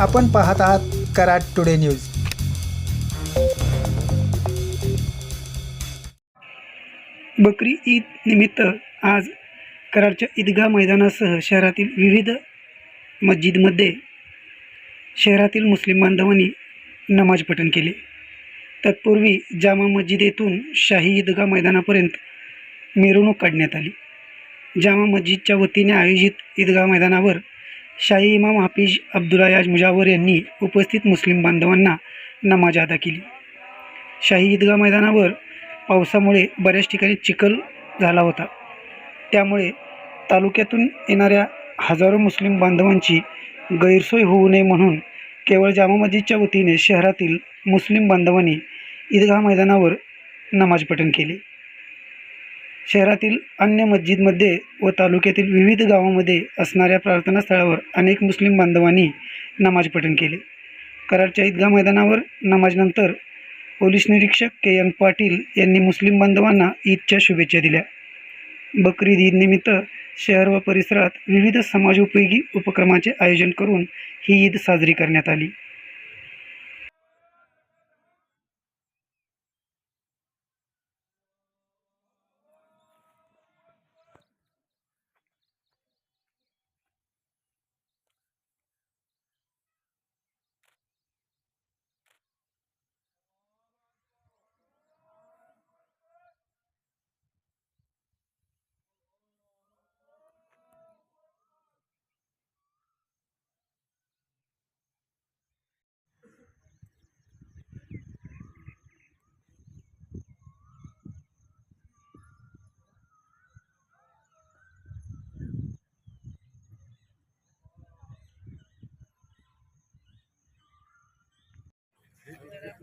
आपण पाहत आहात कराड टुडे न्यूज. बकरी ईद निमित्त आज कराडच्या ईदगाह मैदानासह शहरातील विविध मस्जिदमध्ये शहरातील मुस्लिम बांधवांनी नमाज पठण केले. तत्पूर्वी जामा मस्जिद येथून शाही ईदगाह मैदानापर्यंत मिरवणूक काढण्यात आली. जामा मस्जिदच्या वतीने आयोजित ईदगाह मैदानावर शाही इमाम हाफिज अब्दुल्ला याज मुजावर यांनी उपस्थित मुस्लिम बांधवांना नमाज अदा केली. शाही ईदगाह मैदानावर पावसामुळे बऱ्याच ठिकाणी चिखल झाला होता. त्यामुळे तालुक्यातून येणाऱ्या हजारो मुस्लिम बांधवांची गैरसोय होऊ नये म्हणून केवळ जामा मस्जिदच्या वतीने शहरातील मुस्लिम बांधवांनी ईदगाह मैदानावर नमाज पठण केले. शहरातील अन्य मस्जिदमध्ये व तालुक्यातील विविध गावामध्ये असणाऱ्या प्रार्थनास्थळावर अनेक मुस्लिम बांधवांनी नमाज पठण केले. कराडच्या ईदगा मैदानावर नमाजनंतर पोलीस निरीक्षक के एन पाटील यांनी मुस्लिम बांधवांना ईदच्या शुभेच्छा दिल्या. बकरीद ईदनिमित्त शहर व परिसरात विविध समाजोपयोगी उपक्रमाचे आयोजन करून ही ईद साजरी करण्यात आली.